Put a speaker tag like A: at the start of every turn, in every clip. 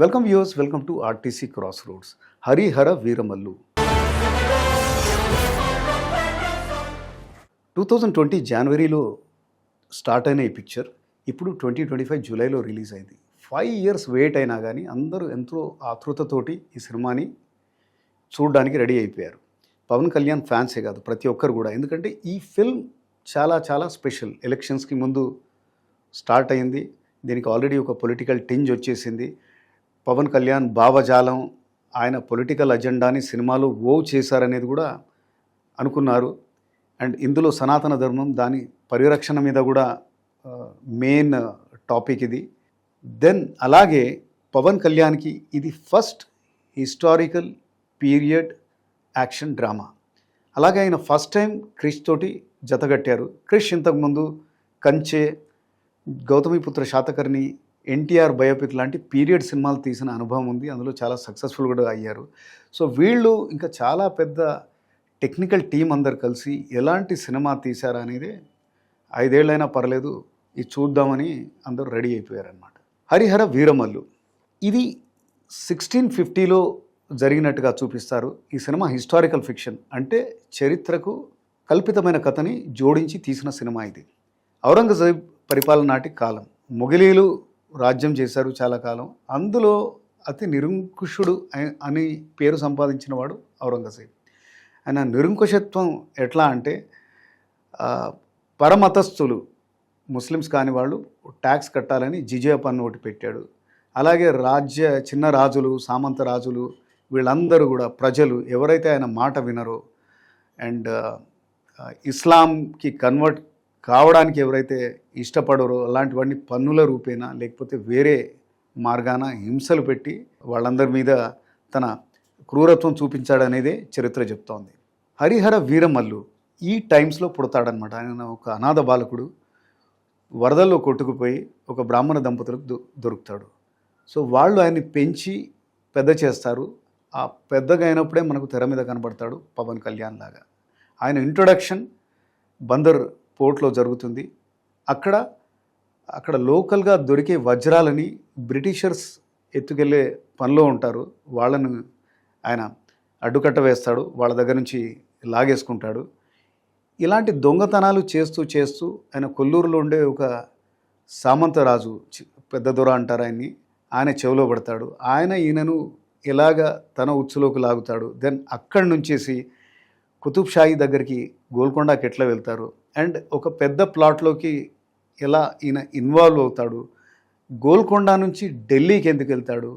A: Welcome viewers welcome to RTC cross roads Harihara Veeramallu two thousand twenty జనవరిలో start అయిన ఈ picture ఇప్పుడు twenty twenty five జూలైలో release అయింది. ఫైవ్ ఇయర్స్ వెయిట్ అయినా కానీ అందరూ ఎంతో ఆతృతతోటి ఈ సినిమాని చూడడానికి రెడీ అయిపోయారు. పవన్ కళ్యాణ్ ఫ్యాన్సే కాదు ప్రతి ఒక్కరు కూడా. ఎందుకంటే ఈ ఫిల్మ్ చాలా చాలా స్పెషల్ ఎలక్షన్స్కి ముందు స్టార్ట్ అయింది. దీనికి ఆల్రెడీ ఒక పొలిటికల్ టింజ్ వచ్చేసింది. పవన్ కళ్యాణ్ భావజాలం ఆయన పొలిటికల్ అజెండాని సినిమాలో ఓవ్ చేశారనేది కూడా అనుకున్నారు. అండ్ ఇందులో సనాతన ధర్మం దాని పరిరక్షణ మీద కూడా మెయిన్ టాపిక్ ఇది. దెన్ అలాగే పవన్ కళ్యాణ్కి ఇది first historical period action drama అలాగే ఆయన ఫస్ట్ టైం క్రిష్ తోటి జతగట్టారు క్రిష్ ఇంతకుముందు కంచే గౌతమిపుత్ర శాతకర్ణి ఎన్టీఆర్ బయోపిక్ లాంటి పీరియడ్ సినిమాలు తీసిన అనుభవం ఉంది. అందులో చాలా సక్సెస్ఫుల్ కూడా అయ్యారు. సో వీళ్ళు ఇంకా చాలా పెద్ద టెక్నికల్ టీం అందరు కలిసి ఎలాంటి సినిమా తీశారా అనేది ఐదేళ్ళైనా పర్లేదు ఇది చూద్దామని అందరూ రెడీ అయిపోయారనమాట హరిహర వీరమల్లు. ఇది సిక్స్టీన్ ఫిఫ్టీలో జరిగినట్టుగా చూపిస్తారు. ఈ సినిమా హిస్టారికల్ ఫిక్షన్ అంటే చరిత్రకు కల్పితమైన కథని జోడించి తీసిన సినిమా ఇది. ఔరంగజేబ్ పరిపాలన నాటి కాలం. మొఘలీలు రాజ్యం చేశారు చాలా కాలం. అందులో అతి నిరంకుశుడు అని పేరు సంపాదించిన వాడు ఔరంగజేబ్. ఆయన నిరంకుశత్వం ఎట్లా అంటే పరమతస్థులు ముస్లిమ్స్ కాని వాళ్ళు ట్యాక్స్ కట్టాలని జిజియా పన్ను ఒకటి పెట్టాడు. అలాగే రాజ్య చిన్న రాజులు సామంత రాజులు వీళ్ళందరూ కూడా ప్రజలు ఎవరైతే ఆయన మాట వినరో అండ్ ఇస్లాంకి కన్వర్ట్ కావడానికి ఎవరైతే ఇష్టపడరో అలాంటివన్నీ పన్నుల రూపేనా లేకపోతే వేరే మార్గాన హింసలు పెట్టి వాళ్ళందరి మీద తన క్రూరత్వం చూపించాడనేదే చరిత్ర చెప్తోంది. హరిహర వీరమల్లు ఈ టైమ్స్లో పుడతాడనమాట ఆయన ఒక అనాథ బాలకుడు. వరదల్లో కొట్టుకుపోయి ఒక బ్రాహ్మణ దంపతులకు దొ దొరుకుతాడు. సో వాళ్ళు ఆయన్ని పెంచి పెద్ద చేస్తారు. ఆ పెద్దగా అయినప్పుడే మనకు తెర మీద కనబడతాడు పవన్ కళ్యాణ్ లాగా. ఆయన ఇంట్రొడక్షన్ బందర్ పోర్ట్లో జరుగుతుంది. అక్కడ అక్కడ లోకల్గా దొరికే వజ్రాలని బ్రిటిషర్స్ ఎత్తుకెళ్ళే పనిలో ఉంటారు. వాళ్ళను ఆయన అడ్డుకట్ట వేస్తాడు వాళ్ళ దగ్గర నుంచి లాగేసుకుంటాడు. ఇలాంటి దొంగతనాలు చేస్తూ చేస్తూ ఆయన కొల్లూరులో ఉండే ఒక సామంతరాజు పెద్ద దొర అంటారు ఆయన్ని ఆయన చెవిలో పడతాడు. ఆయన ఈయనను ఎలాగ తన ఉచ్చులోకి లాగుతాడు. దెన్ అక్కడి నుంచేసి కుతుబ్షాయి దగ్గరికి గోల్కొండకి ఎట్లా వెళ్తారు. అండ్ ఒక పెద్ద ప్లాట్లోకి ఎలా ఈయన ఇన్వాల్వ్ అవుతాడు? గోల్కొండ నుంచి ఢిల్లీకి ఎందుకు వెళ్తాడు?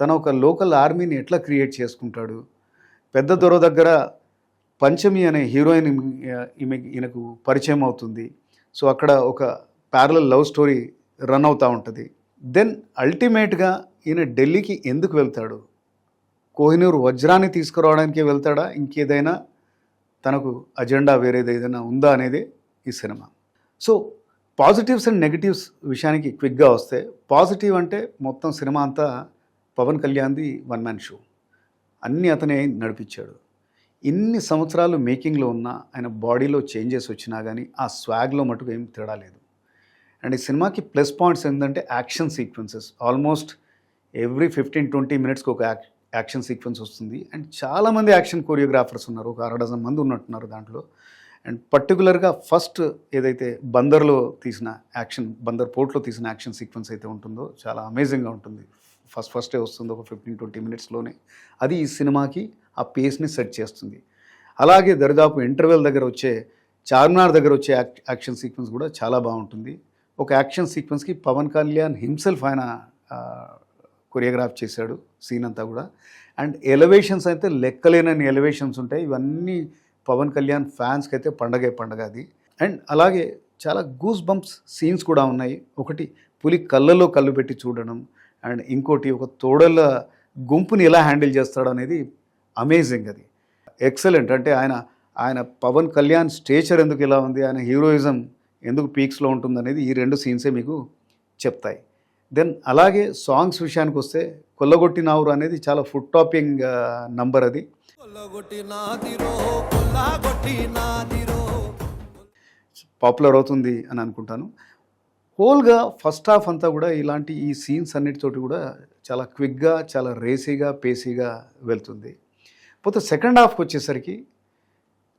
A: తన ఒక లోకల్ ఆర్మీని ఎట్లా క్రియేట్ చేసుకుంటాడు? పెద్ద దొర దగ్గర పంచమి అనే హీరోయిన్ ఈమె ఈయనకు పరిచయం అవుతుంది. సో అక్కడ ఒక ప్యారలల్ లవ్ స్టోరీ రన్ అవుతూ ఉంటుంది. దెన్ అల్టిమేట్గా ఈయన ఢిల్లీకి ఎందుకు వెళ్తాడు? కోహినూరు వజ్రాన్ని తీసుకురావడానికే వెళ్తాడా? ఇంకేదైనా తనకు అజెండా వేరేది ఏదైనా ఉందా అనేది ఈ cinema. So positives and negatives విషయానికి క్విక్గా వస్తే పాజిటివ్ అంటే మొత్తం సినిమా అంతా పవన్ కళ్యాణ్ది వన్ మ్యాన్ షో. అన్నీ అతనే నడిపించాడు. ఇన్ని సంవత్సరాలు మేకింగ్లో ఉన్న ఆయన బాడీలో చేంజెస్ వచ్చినా కానీ ఆ స్వాగ్లో మటుకు ఏం తేడా లేదు. అండ్ ఈ సినిమాకి ప్లస్ పాయింట్స్ ఏంటంటే action sequences. Almost every fifteen twenty మినిట్స్కి ఒక యాక్షన్ సీక్వెన్స్ వస్తుంది. అండ్ చాలామంది యాక్షన్ కొరియోగ్రాఫర్స్ ఉన్నారు. ఒక అరడజన్ మంది ఉన్నట్టున్నారు దాంట్లో. అండ్ పర్టికులర్గా ఫస్ట్ ఏదైతే బందర్లో తీసిన యాక్షన్ బందర్ పోర్ట్లో తీసిన యాక్షన్ సీక్వెన్స్ అయితే ఉంటుందో చాలా అమేజింగ్గా ఉంటుంది. ఫస్ట్ ఫస్టే వస్తుంది ఒక ఫిఫ్టీన్ ట్వంటీ మినిట్స్లోనే. అది ఈ సినిమాకి ఆ పేస్ని సెట్ చేస్తుంది. అలాగే దరిదాపు ఇంటర్వెల్ దగ్గర వచ్చే చార్మినార్ దగ్గర వచ్చే యాక్ యాక్షన్ సీక్వెన్స్ కూడా చాలా బాగుంటుంది. ఒక యాక్షన్ సీక్వెన్స్కి పవన్ కళ్యాణ్ హిమ్సెల్ఫ్ ఆయన కొరియోగ్రాఫ్ చేశాడు సీన్ అంతా కూడా. అండ్ ఎలివేషన్స్ అయితే లెక్కలేనని ఎలివేషన్స్ ఉంటాయి. ఇవన్నీ పవన్ కళ్యాణ్ ఫ్యాన్స్కి అయితే పండగే పండగ అది. అండ్ అలాగే చాలా గూస్ బంప్స్ సీన్స్ కూడా ఉన్నాయి. ఒకటి పులి కళ్ళలో కళ్ళు పెట్టి చూడడం అండ్ ఇంకోటి ఒక తోడల గుంపుని ఎలా హ్యాండిల్ చేస్తాడు అనేది అమేజింగ్ అది. ఎక్సలెంట్. అంటే ఆయన ఆయన పవన్ కళ్యాణ్ స్టేచర్ ఎందుకు ఇలా ఉంది? ఆయన హీరోయిజం ఎందుకు పీక్స్లో ఉంటుంది అనేది ఈ రెండు సీన్సే మీకు చెప్తాయి. దెన్ అలాగే సాంగ్స్ విషయానికి వస్తే కొల్లగొట్టి నావురు అనేది చాలా ఫుడ్ టాపింగ్ నంబర్ అది. పాపులర్ అవుతుంది అని అనుకుంటాను. హోల్గా ఫస్ట్ హాఫ్ అంతా కూడా ఇలాంటి ఈ సీన్స్ అన్నిటితోటి కూడా చాలా క్విక్గా చాలా రేసీగా పేసీగా వెళ్తుంది. పోతే సెకండ్ హాఫ్కి వచ్చేసరికి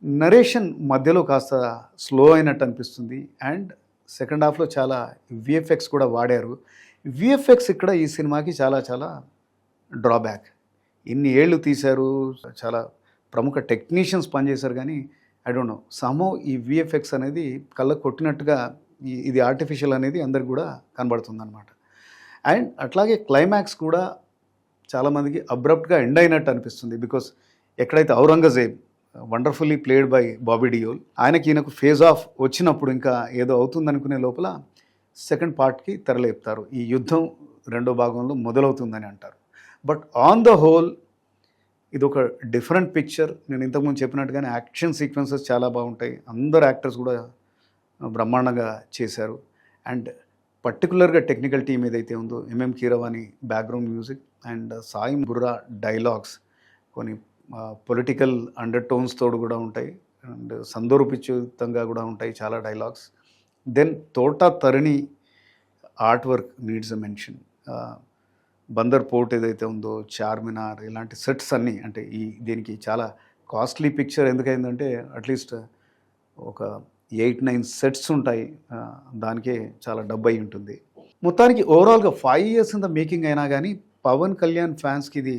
A: నరేషన్ మధ్యలో కాస్త స్లో అయినట్టు అనిపిస్తుంది. అండ్ సెకండ్ హాఫ్లో చాలా విఎఫ్ఎక్స్ కూడా వాడారు. విఎఫ్ఎక్స్ ఇక్కడ ఈ సినిమాకి చాలా చాలా డ్రాబ్యాక్ ఇన్ని ఏళ్ళు తీశారు చాలా ప్రముఖ టెక్నీషియన్స్ పనిచేశారు కానీ ఐ డోంట్ నో సమో ఈ విఎఫ్ఎక్స్ అనేది కళ్ళకు కొట్టినట్టుగా ఇది ఆర్టిఫిషియల్ అనేది అందరికి కూడా కనబడుతుంది అనమాట అండ్ అట్లాగే క్లైమాక్స్ కూడా చాలామందికి అబ్రప్ట్గా ఎండ్ అయినట్టు అనిపిస్తుంది బికాస్ ఎక్కడైతే Aurangzeb wonderfully played by Bobby Deol ఆయనకి ఈయనకు ఫేజ్ ఆఫ్ వచ్చినప్పుడు ఇంకా ఏదో అవుతుందనుకునే లోపల సెకండ్ పార్ట్కి తెరలేపుతారు. ఈ యుద్ధం రెండో భాగంలో మొదలవుతుందని అంటారు. బట్ ఆన్ ద హోల్ ఇది ఒక డిఫరెంట్ పిక్చర్. నేను ఇంతకుముందు చెప్పినట్టుగానే యాక్షన్ సీక్వెన్సెస్ చాలా బాగుంటాయి. అందరు యాక్టర్స్ కూడా బ్రహ్మాండంగా చేశారు. అండ్ పర్టికులర్గా టెక్నికల్ టీం ఏదైతే ఉందో MM Keeravani background music and Sai Burra dialogues కొన్ని పొలిటికల్ అండర్ టోన్స్ తోడు కూడా ఉంటాయి. అండ్ సందర్భితంగా కూడా ఉంటాయి చాలా dialogues. Then Thota Tharani art work needs a mention Bandar port ఏదైతే ఉందో చార్మినార్ ఇలాంటి సెట్స్ అన్నీ అంటే ఈ దీనికి చాలా కాస్ట్లీ పిక్చర్ ఎందుకైందంటే అట్లీస్ట్ ఒక ఎయిట్ నైన్ సెట్స్ ఉంటాయి. Uh, దానికే చాలా డబ్బు అయి ఉంటుంది. మొత్తానికి ఓవరాల్గా five years in the making అయినా కానీ పవన్ కళ్యాణ్ ఫ్యాన్స్కి ఇది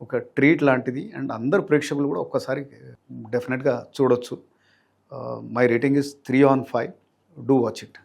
A: ఒక ట్రీట్ లాంటిది. అండ్ అందరు ప్రేక్షకులు కూడా ఒక్కసారి డెఫినెట్గా చూడొచ్చు. My rating is three on five do watch it.